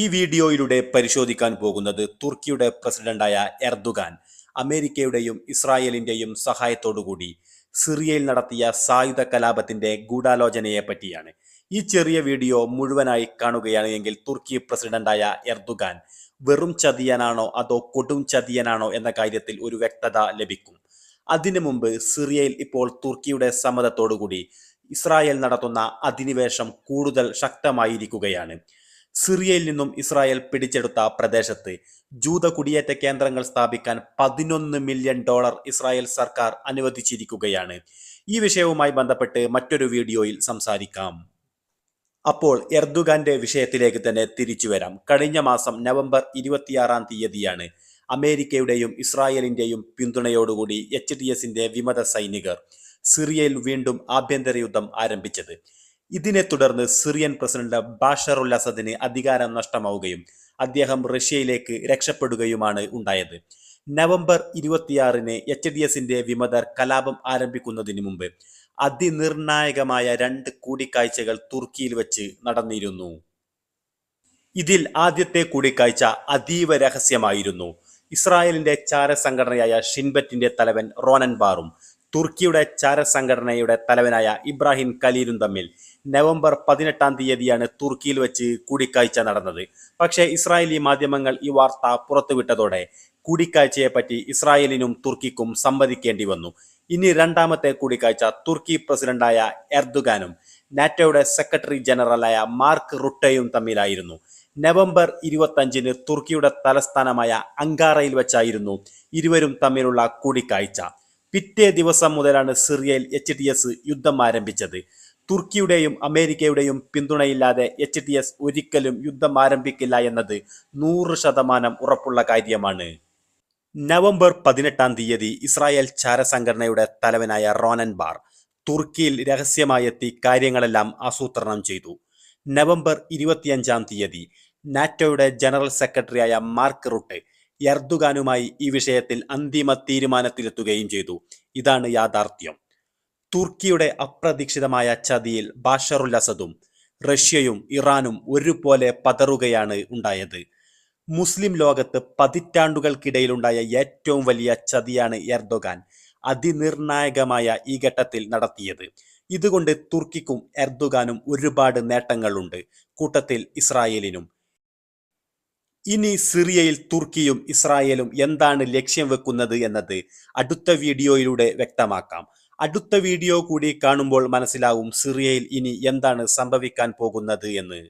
ഈ വീഡിയോയിലൂടെ പരിശോധിക്കാൻ പോകുന്നത് തുർക്കിയുടെ പ്രസിഡന്റായ എർദുഗാൻ അമേരിക്കയുടെയും ഇസ്രായേലിന്റെയും സഹായത്തോടുകൂടി സിറിയയിൽ നടത്തിയ സായുധ കലാപത്തിന്റെ ഗൂഢാലോചനയെ പറ്റിയാണ്. ഈ ചെറിയ വീഡിയോ മുഴുവനായി കാണുകയാണ് എങ്കിൽ തുർക്കി പ്രസിഡന്റായ എർദുഗാൻ വെറും ചതിയനാണോ അതോ കൊടും ചതിയനാണോ എന്ന കാര്യത്തിൽ ഒരു വ്യക്തത ലഭിക്കും. അതിനു മുമ്പ് സിറിയയിൽ ഇപ്പോൾ തുർക്കിയുടെ സമ്മതത്തോടുകൂടി ഇസ്രായേൽ നടത്തുന്ന അധിനിവേശം കൂടുതൽ ശക്തമായിരിക്കുകയാണ്. സിറിയയിൽ നിന്നും ഇസ്രായേൽ പിടിച്ചെടുത്ത പ്രദേശത്ത് ജൂത കുടിയേറ്റ കേന്ദ്രങ്ങൾ സ്ഥാപിക്കാൻ പതിനൊന്ന് മില്യൺ ഡോളർ ഇസ്രായേൽ സർക്കാർ അനുവദിച്ചിരിക്കുകയാണ്. ഈ വിഷയവുമായി ബന്ധപ്പെട്ട് മറ്റൊരു വീഡിയോയിൽ സംസാരിക്കാം. അപ്പോൾ എർദുഗാന്റെ വിഷയത്തിലേക്ക് തന്നെ തിരിച്ചു വരാം. കഴിഞ്ഞ മാസം നവംബർ ഇരുപത്തിയാറാം തീയതിയാണ് അമേരിക്കയുടെയും ഇസ്രായേലിന്റെയും പിന്തുണയോടുകൂടി എച്ച് ഡി എസിന്റെ വിമത സൈനികർ സിറിയയിൽ വീണ്ടും ആഭ്യന്തര യുദ്ധം ആരംഭിച്ചത്. ഇതിനെ തുടർന്ന് സിറിയൻ പ്രസിഡന്റ് ബാഷർ ഉൽ അസദിന് അധികാരം നഷ്ടമാവുകയും അദ്ദേഹം റഷ്യയിലേക്ക് രക്ഷപ്പെടുകയുമാണ് ഉണ്ടായത്. നവംബർ ഇരുപത്തിയാറിന് എച്ച് ഡി എസിന്റെ വിമതർ കലാപം ആരംഭിക്കുന്നതിന് മുമ്പ് അതിനിർണായകമായ രണ്ട് കൂടിക്കാഴ്ചകൾ തുർക്കിയിൽ വെച്ച് നടന്നിരുന്നു. ഇതിൽ ആദ്യത്തെ കൂടിക്കാഴ്ച അതീവ രഹസ്യമായിരുന്നു. ഇസ്രായേലിന്റെ ചാര സംഘടനയായ ഷിൻബറ്റിന്റെ തലവൻ റോനൻ ബാറും തുർക്കിയുടെ ചാരസംഘടനയുടെ തലവനായ ഇബ്രാഹിം ഖലീലും തമ്മിൽ നവംബർ പതിനെട്ടാം തീയതിയാണ് തുർക്കിയിൽ വെച്ച് കൂടിക്കാഴ്ച നടന്നത്. പക്ഷേ ഇസ്രായേലി മാധ്യമങ്ങൾ ഈ വാർത്ത പുറത്തുവിട്ടതോടെ കൂടിക്കാഴ്ചയെപ്പറ്റി ഇസ്രായേലിനും തുർക്കിക്കും സമ്മതിക്കേണ്ടി വന്നു. ഇനി രണ്ടാമത്തെ കൂടിക്കാഴ്ച തുർക്കി പ്രസിഡന്റായ എർദുഗാനും നാറ്റോയുടെ സെക്രട്ടറി ജനറലായ മാർക്ക് റുട്ടയും തമ്മിലായിരുന്നു. നവംബർ ഇരുപത്തഞ്ചിന് തുർക്കിയുടെ തലസ്ഥാനമായ അങ്കാറയിൽ വെച്ചായിരുന്നു ഇരുവരും തമ്മിലുള്ള കൂടിക്കാഴ്ച. പിറ്റേ ദിവസം മുതലാണ് സിറിയയിൽ എച്ച് ടി എസ് യുദ്ധം ആരംഭിച്ചത്. തുർക്കിയുടെയും അമേരിക്കയുടെയും പിന്തുണയില്ലാതെ എച്ച് ടി എസ് ഒരിക്കലും യുദ്ധം ആരംഭിക്കില്ല എന്നത് നൂറ് ശതമാനം ഉറപ്പുള്ള കാര്യമാണ്. നവംബർ പതിനെട്ടാം തീയതി ഇസ്രായേൽ ചാരസംഘടനയുടെ തലവനായ റോനൻ ബാർ തുർക്കിയിൽ രഹസ്യമായി എത്തി കാര്യങ്ങളെല്ലാം ആസൂത്രണം ചെയ്തു. നവംബർ ഇരുപത്തിയഞ്ചാം തീയതി നാറ്റോയുടെ ജനറൽ സെക്രട്ടറിയായ മാർക്ക് റുട്ട് എർദുഗാനുമായി ഈ വിഷയത്തിൽ അന്തിമ തീരുമാനത്തിലെത്തുകയും ചെയ്തു. ഇതാണ് യാഥാർത്ഥ്യം. തുർക്കിയുടെ അപ്രതീക്ഷിതമായ ചതിയിൽ ബാഷറുൽ അസദും റഷ്യയും ഇറാനും ഒരുപോലെ പതറുകയാണ് ഉണ്ടായത്. മുസ്ലിം ലോകത്ത് പതിറ്റാണ്ടുകൾക്കിടയിലുണ്ടായ ഏറ്റവും വലിയ ചതിയാണ് എർദോഗാൻ അതിനിർണായകമായ ഈ ഘട്ടത്തിൽ നടത്തിയത്. ഇതുകൊണ്ട് തുർക്കിക്കും എർദോഗാനും ഒരുപാട് നേട്ടങ്ങളുണ്ട് കൂട്ടത്തിൽ ഇസ്രായേലിനും. ഇനി സിറിയയിൽ തുർക്കിയും ഇസ്രായേലും എന്താണ് ലക്ഷ്യം വെക്കുന്നത് എന്നത് അടുത്ത വീഡിയോയിലൂടെ വ്യക്തമാക്കാം. അടുത്ത വീഡിയോ കൂടി കാണുമ്പോൾ മനസ്സിലാവും സിറിയയിൽ ഇനി എന്താണ് സംഭവിക്കാൻ പോകുന്നത് എന്ന്.